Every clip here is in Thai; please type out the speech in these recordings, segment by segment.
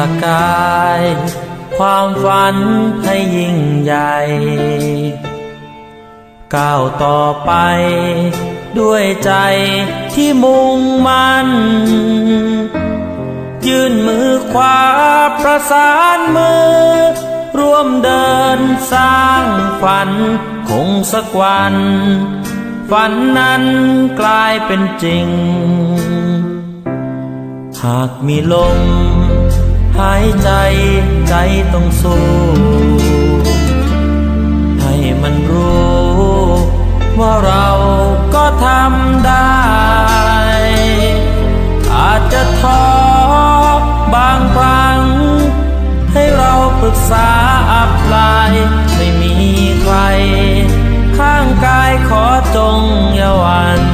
ประกาย ความฝันให้ยิ่งใหญ่ ก้าวต่อไป ด้วยใจที่มุ่งมันยื่นมือขวาประสานมือ ร่วมเดินสร้างฝันคงสักวัน ฝันนั้นกลายเป็นจริง หากมีลม หายใจใจต้องสู้ให้มันรู้ ว่าเราก็ทำได้ อาจจะท้อบางครั้ง ให้เราปรึกษาอัปลายไม่มีใคร ข้างกายขอจงอย่าวัน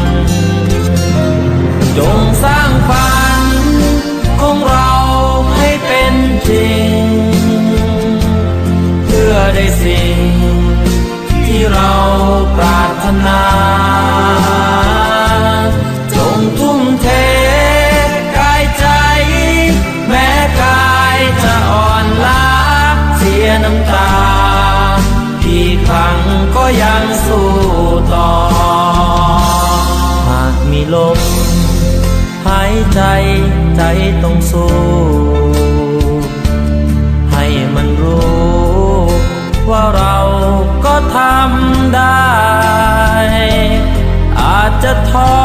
สิ่ง ที่เราปรารถนา จงทุ่มเทกายใจ แม้กายจะอ่อนล้าเสียน้ำตากี่ครั้งก็ยังสู้ต่อ หากมีลมหายใจใจต้องสู้ จ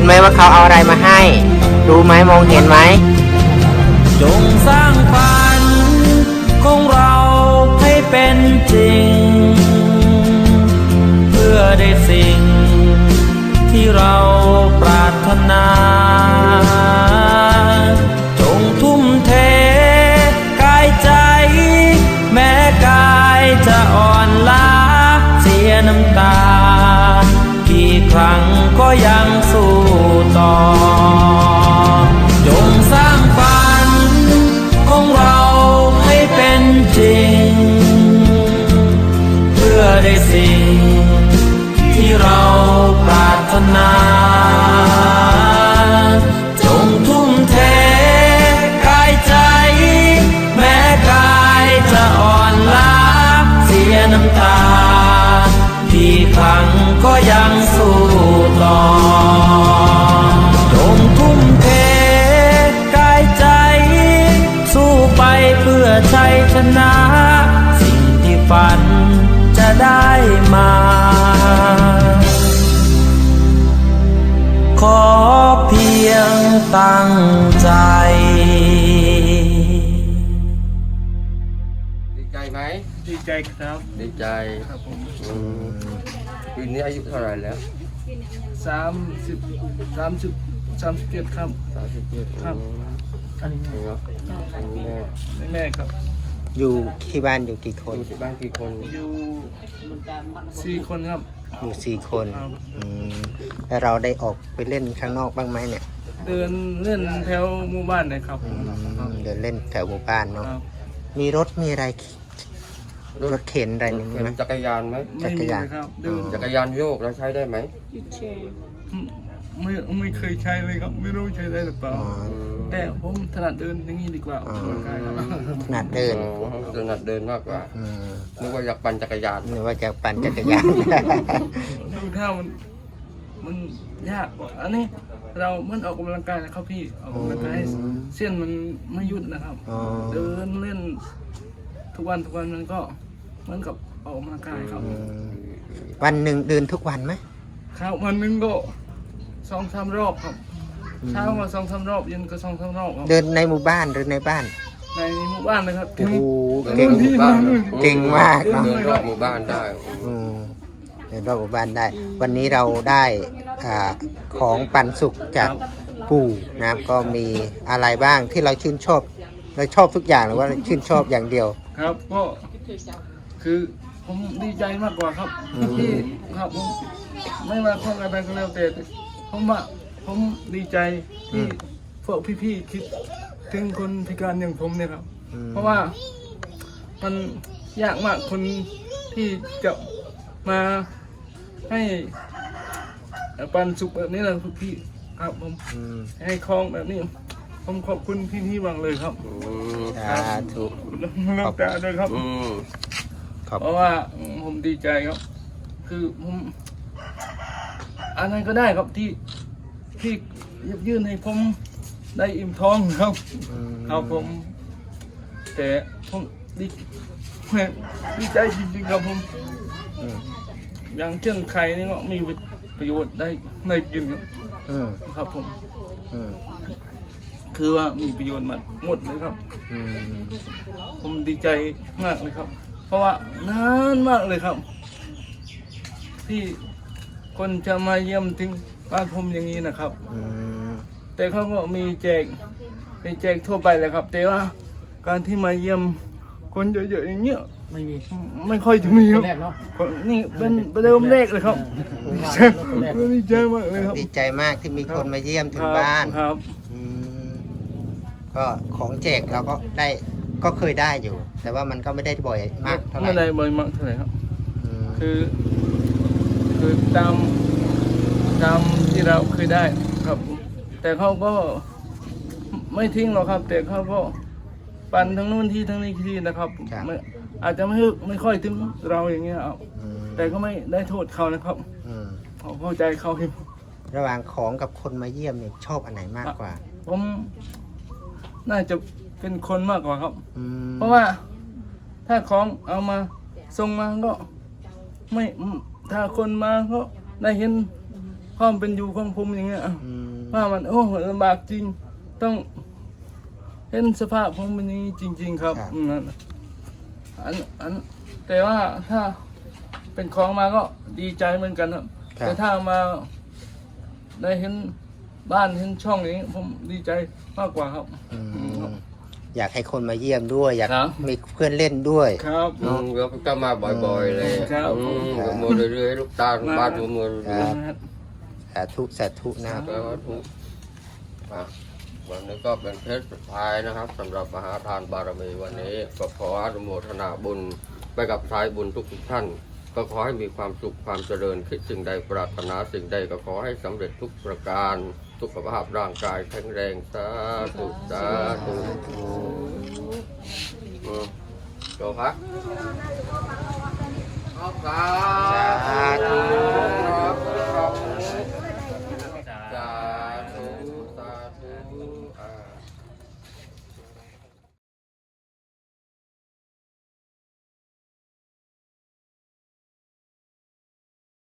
ห็นไหมว่าเขาเอาอะไรมาให้ รู้ไหมมองเห็นไหม จงสร้างฝันของเราให้เป็นจริง เพื่อได้สิ่ง ที่เราปรารถนา จงทุ่มเทกายใจ แม้กายจะอ่อนล้าเสียน้ำตา กี่ครั้งก็ยังสู้ต่อ จงสร้างฝันของเราให้เป็นจริง เพื่อได้สิ่งที่เราปรารถนา ครั้งก็ยังสู้ต่อจงทุ่มเทกายใจ สู้ไปเพื่อชัยชนะ สิ่งที่ฝันจะได้มา ขอเพียงตั้งใจดีใจไหมดีใจครับ ดีใจครับผมอืม ปีนี้อายุเท่าไหร่แล้วสามสิบสามสิบสามสิบเจ็ดครับ สามสิบเจ็ดครับ อันนี้เนาะแม่แม่ครับอยู่ที่บ้านอยู่กี่คคนนที่บ้านกี่คนอยู่สี่คนครับ อยู่สี่คนครับ อืมแล้วเราได้ออกไปเล่นข้างนอกบ้างไหมเนี่ยเดินเล่นแถวหมู่บ้านเลยครับอืมเดินเล่นแถวหมู่บ้านคเนาะรับมีรถมีอะไร รถเข็นอะไรนี่เป็นไหมจักรยานไหมไม่มีเลยครับเดินจักรยานโยกแล้วใช้ได้ไหมไม่ไม่เคยใช้เลยครับ ไม่รู้ใช้ได้หรือเปล่า อ๋อ แต่ผมถนัดเดินอย่างนี้ดีกว่าออกกำลังกายครับขนาดเดินอ๋อถนัดเดินมากกว่าอืมนึกว่าอยากปั่นจักรยานหรือว่าจะปั่นจักรยาน ดูท่ามันมันยากกว่าอันนี้ เราเหมื่อนออกกำลังกายนะครับพี่ออกกำลังกายให้เส้นมันไม่หยุดนะครับ อ๋อ เดินเล่น ทุกวันทุกวันมันก็เหมือนกับออกกำลังกายครับ อืมวันหนึ่งเดินทุกวันไหมครับวันหนึงก็สองสามรอบครับ เช้ามาสองสามรอบเย็นก็สองสามรอบครับเดินในหมู่บ้านหรือในบ้าน ในหมู่บ้านเลยครับ โอ้โหเดินเก่งรอบหมู่บ้านเก่งมากเดินรอบหมู่บ้านได้ อืมเดินรอบหมู่บ้านได้ วันนี้เราได้อ่าของปันสุขจากปู่นะครับก็มีอะไรบ้างที่เราชื่นชอบ เราชอบทุกอย่างหรือว่าเราชื่นชอบอย่างเดียว ครับก็คือผมดีใจมากกว่าครับอืมที่ครับผมไม่มาข้องอะไรก็แล้วแต่ผมว่าผมดีใจที่พวกพี่ๆคิดถึงคนพิการอย่างผมเนี่ยครับอืมเพราะว่ามันยากมากคนที่จะมาให้ปันสุขแบบนี้นะพี่ครับผมอืมให้คลองแบบนี้ ผมขอบคุณพี่ๆบางเลยครับอืมสาธุน้ำตาด้วยครับ อืมขอบเพราะว่าผมดีใจครับ คือผมอะไรก็ได้ครับที่ที่ยื่นให้ผมได้อิ่มท้องครับอืมครับผม แต่ผมดีดีใจจริงๆครับผมอืมอย่างเช่นไข่นี่ก็มีประโยชน์ได้ได้กินครับอืมครับผม อืมคือว่ามีประโยชน์หมดหมดเลยครับ อืมผมดีใจมากเลยครับ เพราะว่านานมากเลยครับ ที่คนจะมาเยี่ยมถึงบ้านผมอย่างนี้นะครับ อืมแต่เขาก็มีแจกมีแจกทั่วไปเลยครับ แต่ว่าการที่มาเยี่ยมคนเยอะๆอย่างเงี้ยไม่มีไม่ค่อยจะมีครับ แรกเนาะนี่เป็นประเดิมแรกเลยครับดีใจดีใจมากเลยครับดีใจมากที่มีคนมาเยี่ยมถึงบ้านครับ อืม ก็ของแจกเราก็ได้ก็เคยได้อยู่ แต่ว่ามันก็ไม่ได้บ่อยมากเท่าไหไม่ได้ร่บ่อยมากเท่าไหร่ครับ อืมคือ คือตามตามที่เราเคยได้ครับ แต่เขาก็ไม่ทิ้งหรอกครับ แต่เขาก็ปั่นทั้งนู้นที่ทั้งนี้ที่นะครับไม่อาจจะไม่ไม่ค่อยถึงเราอย่างเงี้ยครับอืมแต่ก็ไม่ได้โทษเขานะครับอืมเขาเข้าใจเขาอยู่ระหว่างของกับคนมาเยี่ยมเนี่ยชอบอันไหนมากกว่า ผม น่าจะเป็นคนมากกว่าครับ อืมเพราะว่าถ้าของเอามาส่งมาก็ไม่ถ้าคนมาก็ได้เห็นความเป็นอยู่ของผมอย่างเงี้ย อืมว่ามันโอ้ลำบากจริงต้องเห็นสภาพผมเป็นอย่างนี้จริง ๆ ครับอืมนั่นอันอันแต่ว่าถ้าเป็นของมาก็ดีใจเหมือนกันครับ ครับ แต่ถ้ามาได้เห็น บ้านเห็นช่องอย่างนี้ผมดีใจมากกว่าครับ อืมอยากให้คนมาเยี่ยมด้วย อยากครับ มีเพื่อนเล่นด้วย ครับ อืมก็จะมาบ่อยๆเลยครับ อืมก็มือเรื่อยๆลูกตาลบ้านมือครับสาธุสาธุนะครับ แล้วก็ทุกอะวันนี้ก็เป็นเทศสุดท้ายนะครับสำหรับมหาทานบารมีวันนี้ ก็ขออนุโมทนาบุญไปกับสายบุญทุกทุกๆท่าน ก็ขอให้มีความสุขความเจริญคิดสิ่งใดปรารถนาสิ่งใดก็ขอให้สำเร็จทุกประการ สุขภาพร่างกายแข็งแรงสาธุสาธุอืมโจพักขอบคุณสาธุครับ